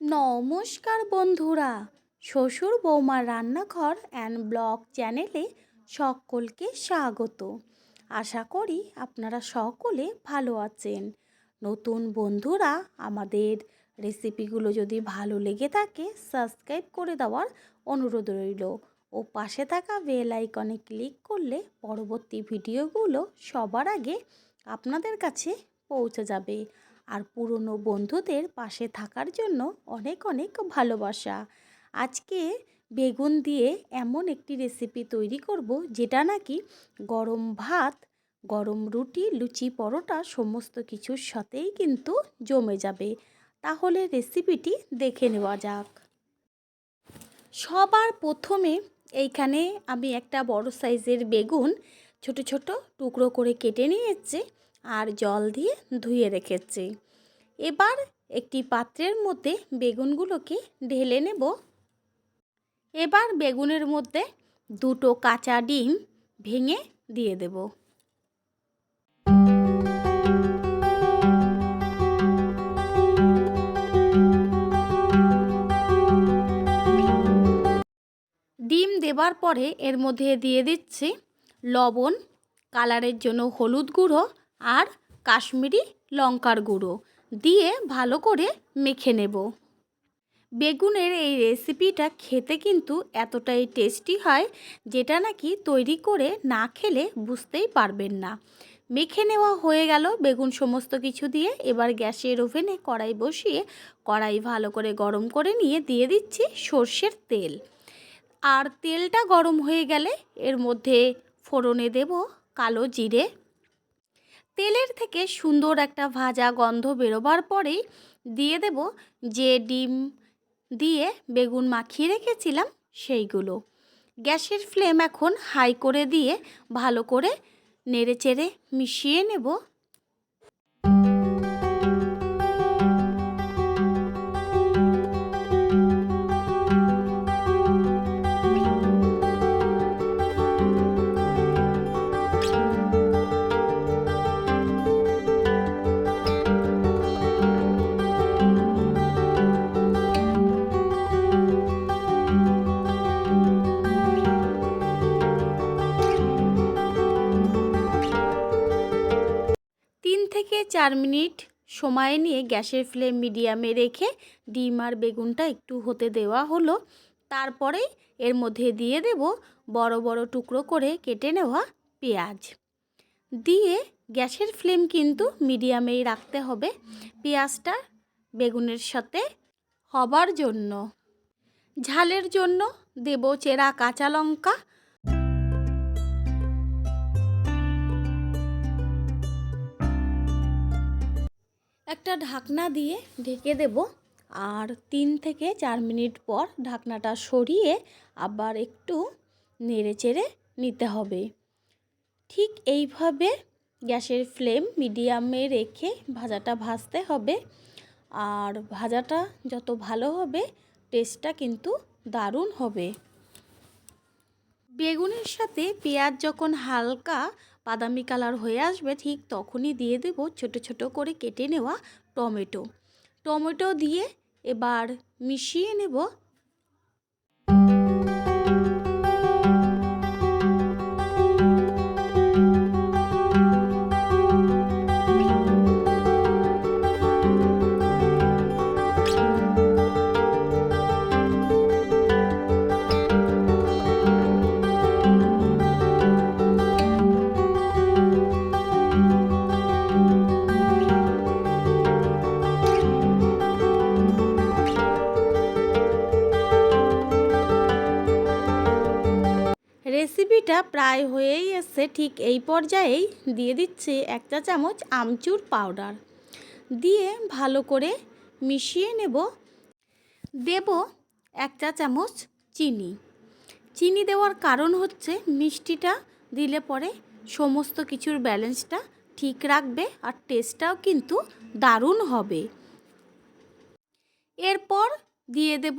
নমস্কার বন্ধুরা। শ্বশুর বৌমার রান্নাঘর অ্যান্ড ব্লগ চ্যানেলে সকলকে স্বাগত। আশা করি আপনারা সকলে ভালো আছেন। নতুন বন্ধুরা, আমাদের রেসিপিগুলো যদি ভালো লেগে থাকে, সাবস্ক্রাইব করে দেওয়ার অনুরোধ রইল। ও পাশে থাকা বেল আইকনে ক্লিক করলে পরবর্তী ভিডিওগুলো সবার আগে আপনাদের কাছে পৌঁছে যাবে। আর পুরনো বন্ধুদের পাশে থাকার জন্য অনেক অনেক ভালোবাসা। আজকে বেগুন দিয়ে এমন একটি রেসিপি তৈরি করব যেটা নাকি গরম ভাত, গরম রুটি, লুচি, পরোটা সমস্ত কিছুর সাথেই কিন্তু জমে যাবে। তাহলে রেসিপিটি দেখে নেওয়া যাক। সবার প্রথমে এইখানে আমি একটা বড় সাইজের বেগুন ছোট ছোট টুকরো করে কেটে নিয়েছি। আর জল দিয়ে ধুয়ে রেখেছি। এবার একটি পাত্রের মধ্যে বেগুনগুলোকে ঢেলে নেব। এবার বেগুনের মধ্যে দুটো কাঁচা ডিম ভেঙে দিয়ে দেব। ডিম দেবার পরে এর মধ্যে দিয়ে দিচ্ছি লবণ, কালারের জন্য হলুদ গুঁড়ো আর কাশ্মীরি লঙ্কার গুঁড়ো দিয়ে ভালো করে মেখে নেব। বেগুনের এই রেসিপিটা খেতে কিন্তু এতটাই টেস্টি হয় যেটা নাকি তৈরি করে না খেলে বুঝতেই পারবেন না। মেখে নেওয়া হয়ে গেল বেগুন সমস্ত কিছু দিয়ে। এবার গ্যাসের ওভেনে কড়াই বসিয়ে কড়াই ভালো করে গরম করে নিয়ে দিয়ে দিচ্ছি সর্ষের তেল। আর তেলটা গরম হয়ে গেলে এর মধ্যে ফোড়নে দেব কালো জিরে তেলের থেকে সুন্দর একটা ভাজা গন্ধ বেরোবার পরেই দিয়ে দেব যে ডিম দিয়ে বেগুন মাখিয়ে রেখেছিলাম সেইগুলো। গ্যাসের ফ্লেম এখন হাই করে দিয়ে ভালো করে নেড়ে চেড়ে মিশিয়ে নেব। থেকে চার মিনিট সময় নিয়ে গ্যাসের ফ্লেম মিডিয়ামে রেখে ডিম আর বেগুনটা একটু হতে দেওয়া হলো। তারপরে এর মধ্যে দিয়ে দেব বড় বড় টুকরো করে কেটে নেওয়া পেঁয়াজ। দিয়ে গ্যাসের ফ্লেম কিন্তু মিডিয়ামেই রাখতে হবে পেঁয়াজটা বেগুনের সাথে হবার জন্য। ঝালের জন্য দেব চেরা কাঁচা লঙ্কা একটা ঢাকনা দিয়ে ঢেকে দেব আর তিন থেকে চার মিনিট পর ঢাকনাটা সরিয়ে আবার একটু নেড়ে চেড়ে নিতে হবে। ঠিক এইভাবে গ্যাসের ফ্লেম মিডিয়ামে রেখে ভাজাটা ভাজতে হবে আর ভাজাটা যত ভালো হবে টেস্টটা কিন্তু দারুণ হবে। বেগুনের সাথে পেঁয়াজ যখন হালকা বাদামি কালার হয়ে আসবে, ঠিক তখনই দিয়ে দেব ছোট ছোট করে কেটে নেওয়া টমেটো। টমেটো দিয়ে এবার মিশিয়ে নেব রেসিপিটা প্রায় হয়েই এসছে ঠিক এই পর্যায়েই দিয়ে দিচ্ছি এক চা চামচ আমচুর পাউডার। দিয়ে ভালো করে মিশিয়ে নেব। দেব এক চা চামচ চিনি। চিনি দেওয়ার কারণ হচ্ছে মিষ্টিটা দিলে পরে সমস্ত কিছুর ব্যালেন্সটা ঠিক রাখবে আর টেস্টটাও কিন্তু দারুণ হবে। এরপর দিয়ে দেব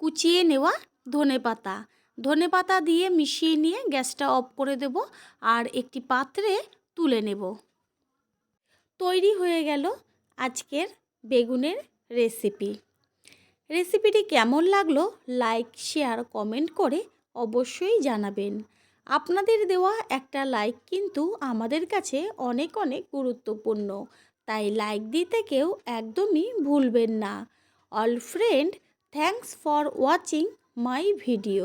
কুচিয়ে নেওয়া ধনে পাতা ধনে পাতা দিয়ে মিশিয়ে নিয়ে গ্যাসটা অফ করে দেব আর একটি পাত্রে তুলে নেব। তৈরি হয়ে গেল আজকের বেগুনের রেসিপি। রেসিপিটি কেমন লাগল লাইক, শেয়ার, কমেন্ট করে অবশ্যই জানাবেন। আপনাদের দেওয়া একটা লাইক কিন্তু আমাদের কাছে অনেক অনেক গুরুত্বপূর্ণ। তাই লাইক দিতে কেউ একদমই ভুলবেন না। All friend, thanks for watching my video.